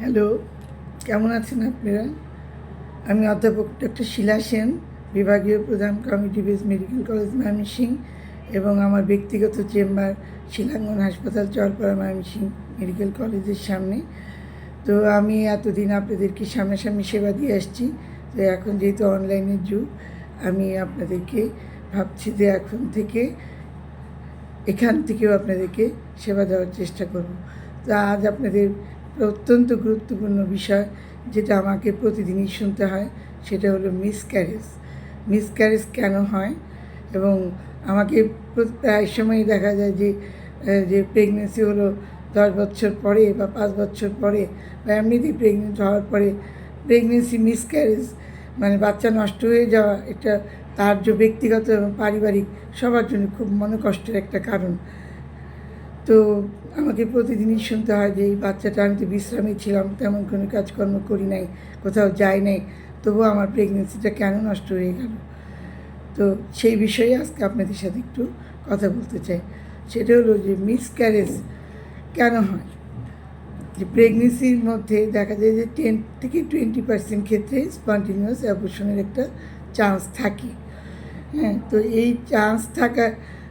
Hello, কেমন আছেন আপনারা? আমি অধ্যাপক ডক্টর শিলা সেন, বিভাগীয় প্রধান community based medical college Mymensingh এবং আমার ব্যক্তিগত চেম্বার শিলাঙ্গন হাসপাতাল চরপাড়া ময়মনসিং মেডিকেল কলেজের সামনে। তো আমি এতদিন আপনাদেরকে সামনাসামনি সেবা দিয়ে আসছি। তো এখন যেহেতু অনলাইনের যুগ, আমি আপনাদেরকে ভাবছি যে এখন থেকে এখান থেকেও আপনাদেরকে সেবা দেওয়ার চেষ্টা করব। তো আজ আপনাদের অত্যন্ত গুরুত্বপূর্ণ বিষয় যেটা আমাকে প্রতিদিনই শুনতে হয়, সেটা হলো মিসক্যারেজ মিসক্যারেজ কেন হয়? এবং আমাকে প্রায় সময়ই দেখা যায় যে যে প্রেগনেন্সি হলো দশ বছর পরে বা পাঁচ বছর পরে বা এমনিতেই প্রেগনেন্ট হওয়ার পরে প্রেগনেন্সি মিসক্যারেজ মানে বাচ্চা নষ্ট হয়ে যাওয়া, এটা তার যে ব্যক্তিগত এবং পারিবারিক সবার জন্য খুব মনে কষ্টের একটা কারণ। তো আমাকে প্রতিদিনই শুনতে হয় যে এই বাচ্চাটা, আমি তো বিশ্রামে ছিলাম, তেমন কোনো কাজকর্ম করি নাই, কোথাও যাই নাই, তবুও আমার প্রেগনেন্সিটা কেন নষ্ট হয়ে গেল? তো সেই বিষয়ে আজকে আপনাদের সাথে একটু কথা বলতে চাই। সেটা হলো যে মিসক্যারেজ কেন হয়? যে প্রেগনেন্সির মধ্যে দেখা যায় যে টেন থেকে টোয়েন্টি পার্সেন্ট ক্ষেত্রে স্পন্টিনিউয়াস অ্যাবর্শনের একটা চান্স থাকে। হ্যাঁ তো এই চান্স থাকা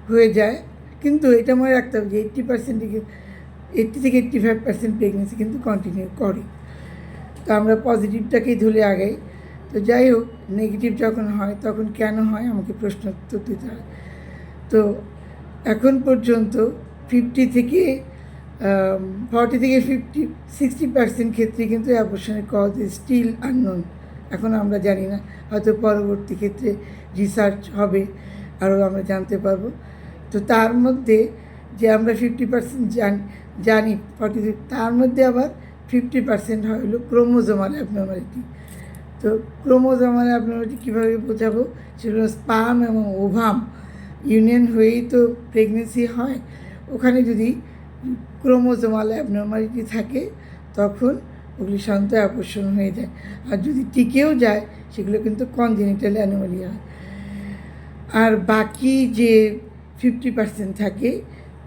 হয়ে যায় কিন্তু এটা মনে রাখতে হবে যে এইট্টি পার্সেন্ট এইট্টি থেকে এইট্টি ফাইভ পার্সেন্ট প্রেগনেন্সি কিন্তু কন্টিনিউ করে। তো আমরা পজিটিভটাকেই ধরে আগাই। তো যাই হোক নেগেটিভ যখন হয়, তখন কেন হয় আমাকে প্রশ্ন উত্তর দিতে হয়। তো এখন পর্যন্ত ফিফটি থেকে ফর্টি থেকে ফিফটি সিক্সটি পার্সেন্ট ক্ষেত্রে কিন্তু অ্যাবর্শনের কজ স্টিল আননোন এখন আমরা জানি না, হয়তো পরবর্তী ক্ষেত্রে রিসার্চ হবে, আরও আমরা জানতে পারব। তো তার মধ্যে যে আমরা ফিফটি পার্সেন্ট জানি জানি তার মধ্যে আবার ফিফটি পার্সেন্ট হলো ক্রোমোজোমাল অ্যাবনর্মালিটি তো ক্রোমোজোমাল অ্যাবনর্মালিটি কীভাবে বোঝাবো? সেগুলো স্পাম এবং ওভাম ইউনিয়ন হয়েই তো প্রেগনেন্সি হয়। ওখানে যদি ক্রোমোজোমাল অ্যাবনর্মালিটি থাকে, তখন ওগুলি শান্ত আকর্ষণ হয়ে যায়। আর যদি টিকেও যায়, সেগুলো কিন্তু কনজেনিটাল অ্যানোমালি হয়। আর বাকি যে ফিফটি পার্সেন্ট থাকে।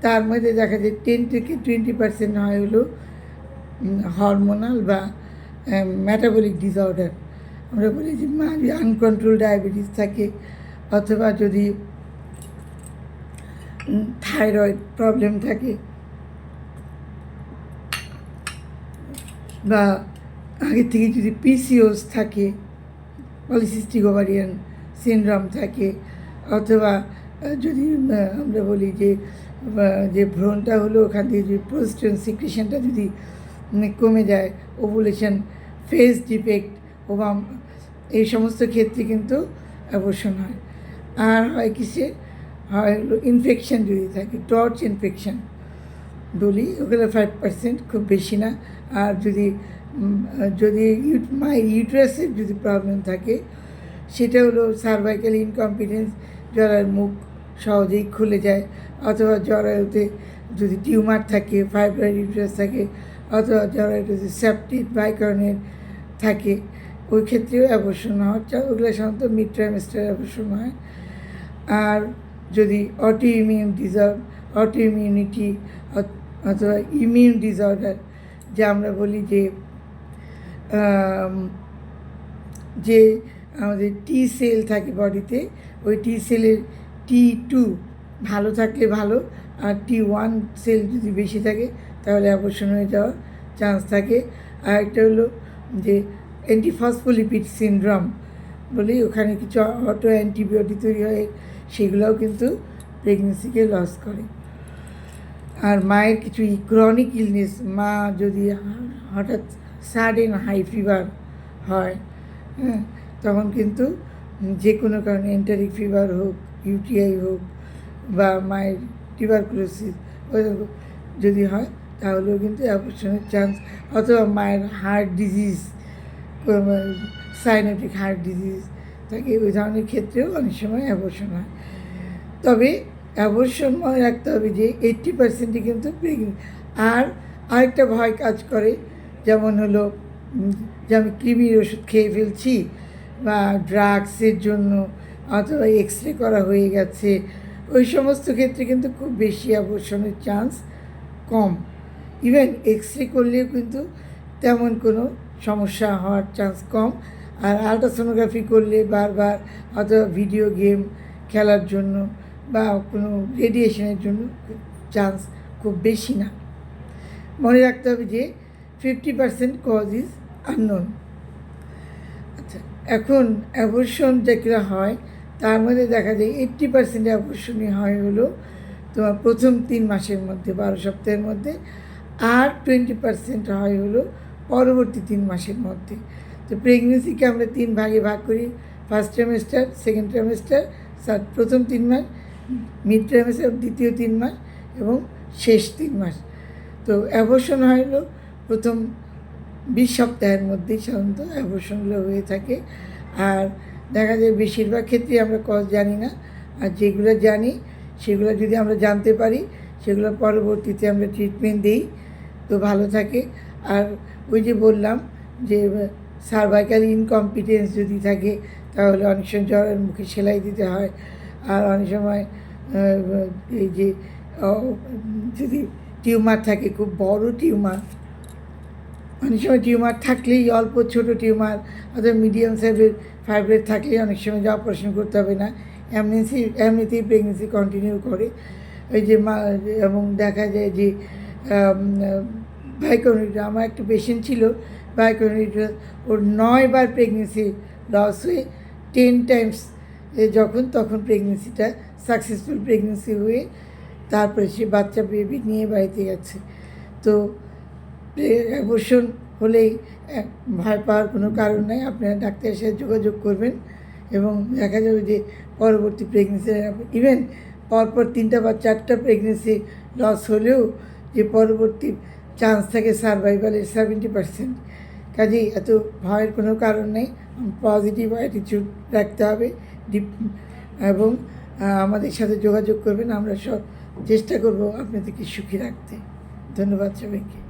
তার মধ্যে দেখা যায় টেন থেকে টোয়েন্টি পার্সেন্ট হয় হলো হরমোনাল বা মেটাবলিক ডিসঅর্ডার আমরা বলি যে মা আনকন্ট্রোল ডায়াবেটিস থাকে অথবা যদি থাইরয়েড প্রবলেম থাকে বা আগে থেকে যদি পিসিওস থাকে পলিসিস্টিক ওভারিয়ান সিনড্রোম থাকে অথবা যদি আমরা বলি যে যে ভ্রণটা হলো ওখান থেকে যদি প্রোস্টেন সিক্রেশনটা যদি কমে যায় ওভুলেশন ফেস ডিফেক্ট ওবাম এই সমস্ত ক্ষেত্রে কিন্তু অ্যাবর্শন হয়। আর হয় কিসে? হয় হলো ইনফেকশন যদি থাকে টর্চ ইনফেকশন বলি, ওগুলো ফাইভ পার্সেন্ট খুব বেশি না। আর যদি যদি মাই ইউট্রাসের যদি প্রবলেম থাকে, সেটা হলো সার্ভাইকাল ইনকম্পিটেন্স জরার মুখ সহজেই খুলে যায়। অথবা জরায়ুতে যদি টিউমার থাকে ফাইব্রয়েড ইউট্রাস থাকে, অথবা জরায়ুতে যদি সেপটিক বাইকরনের থাকে, ওই ক্ষেত্রেও অ্যাবর্শন হওয়ার চা- ওগুলো সাধারণত মিড ট্রাইমেস্টার অ্যাবর্শন হয়। আর যদি auto immune disorder auto immunity অথবা ইমিউন ডিসঅর্ডার যা আমরা বলি যে যে আমাদের টি সেল থাকে বডিতে ওই টি সেলের টি টু ভালো থাকলে ভালো। আর টি ওয়ান সেল যদি বেশি থাকে, তাহলে অবসর হয়ে যাওয়ার চান্স থাকে। আর একটা হলো যে অ্যান্টিফসফোলিপিড সিনড্রোম বলি ওখানে কিছু অটো অ্যান্টিবায়োটিক তৈরি হয়, সেগুলোও কিন্তু প্রেগনেন্সিকে লস করে। আর মায়ের কিছু ক্রনিক ইলনেস মা যদি হঠাৎ সাডেন হাই ফিভার হয় হ্যাঁ তখন কিন্তু যে কোনো কারণে এন্টারিক ফিভার হোক ইউটিআই হোক বা মায়ের টিউবারকুলোসিস যদি হয়, তাহলেও কিন্তু অপারেশনের চান্স, অথবা মায়ের heart disease cyanotic heart disease, থাকে, ওই ধরনের ক্ষেত্রেও অনেক সময় অ্যাবর্শন হয়। তবে অ্যাবর্শন মনে রাখতে হবে যে এইট্টি পার্সেন্টই কিন্তু প্রেগনেন্ট আর আরেকটা ভয় কাজ করে, যেমন হলো যে আমি কৃমির ওষুধ খেয়ে ফেলছি, বা ড্রাগসের জন্য অথবা এক্স রে করা হয়ে গেছে। ওই সমস্ত ক্ষেত্রে কিন্তু খুব বেশি অ্যাবর্শনের চান্স কম। ইভেন এক্স রে করলেও কিন্তু তেমন কোনো সমস্যা হওয়ার চান্স কম। আর আলট্রাসোনোগ্রাফি করলে বারবার অথবা ভিডিও গেম খেলার জন্য বা কোনো রেডিয়েশনের জন্য চান্স খুব বেশি না। মনে রাখতে হবে যে fifty percent cause is unknown আচ্ছা এখন অ্যাবর্শন যেগুলো হয় তার মধ্যে দেখা যায় এইট্টি পার্সেন্ট অ্যাবর্শনই হয় হলো তোমার প্রথম তিন মাসের মধ্যে, বারো সপ্তাহের মধ্যে, আর টোয়েন্টি পার্সেন্ট হয় হলো পরবর্তী তিন মাসের মধ্যে। তো প্রেগনেন্সিকে আমরা তিন ভাগে ভাগ করি ফার্স্ট ট্রাইমেস্টার সেকেন্ড ট্রাইমেস্টার প্রথম তিন মাস মিড ট্রাইমেস্টার দ্বিতীয় তিন মাস এবং শেষ তিন মাস। তো অ্যাবর্শন হলো প্রথম বিশ সপ্তাহের মধ্যেই সাধারণত অ্যাবর্শনগুলো হয়ে থাকে। আর দেখা যায় বেশিরভাগ ক্ষেত্রে আমরা কজ জানি না। আর যেগুলো জানি, সেগুলো যদি আমরা জানতে পারি, সেগুলো পরবর্তীতে আমরা ট্রিটমেন্ট দিই। তো ভালো থাকে। আর ওই যে বললাম যে সার্ভাইকাল ইনকম্পিটেন্স যদি থাকে, তাহলে অনেক সময় জ্বরের মুখে সেলাই দিতে হয়। আর অনেক সময় এই যে যদি টিউমার থাকে, খুব বড় টিউমার অনেক সময় টিউমার থাকলেই অল্প ছোট টিউমার, অথবা মিডিয়াম সাইজের ফাইব্রেড থাকলেই অনেক সময় যে অপারেশন করতে হবে না। এমনিসি এমনিতেই প্রেগনেন্সি কন্টিনিউ করে। ওই যে মা, এবং দেখা যায় যে ভাইকোনিটা আমার একটা পেশেন্ট ছিল ভাইকোনিটা ওর নয়বার প্রেগনেন্সি লস হয়ে টেন টাইমস যখন তখন প্রেগনেন্সিটা সাকসেসফুল প্রেগনেন্সি হয়ে তারপরে সে বাচ্চা বেবি নিয়ে বাড়িতে গেছে। তো অ্যাবর্শন হলেই ভয় পাওয়ার কোনো কারণ নেই। আপনারা ডাক্তারের সাথে যোগাযোগ করবেন এবং দেখা যাবে যে পরবর্তী প্রেগনেন্সি ইভেন পরপর তিনটা বা চারটা প্রেগনেন্সি লস হলেও যে পরবর্তী চান্স থাকে সার্ভাইভালের সেভেন্টি পার্সেন্ট কাজেই এত ভয়ের কোনো কারণ নেই। পজিটিভ অ্যাটিটিউড রাখতে হবে। এবং আমাদের সাথে যোগাযোগ করবেন। আমরা সব চেষ্টা করব আপনাদেরকে সুখী রাখতে। ধন্যবাদ সবাইকে।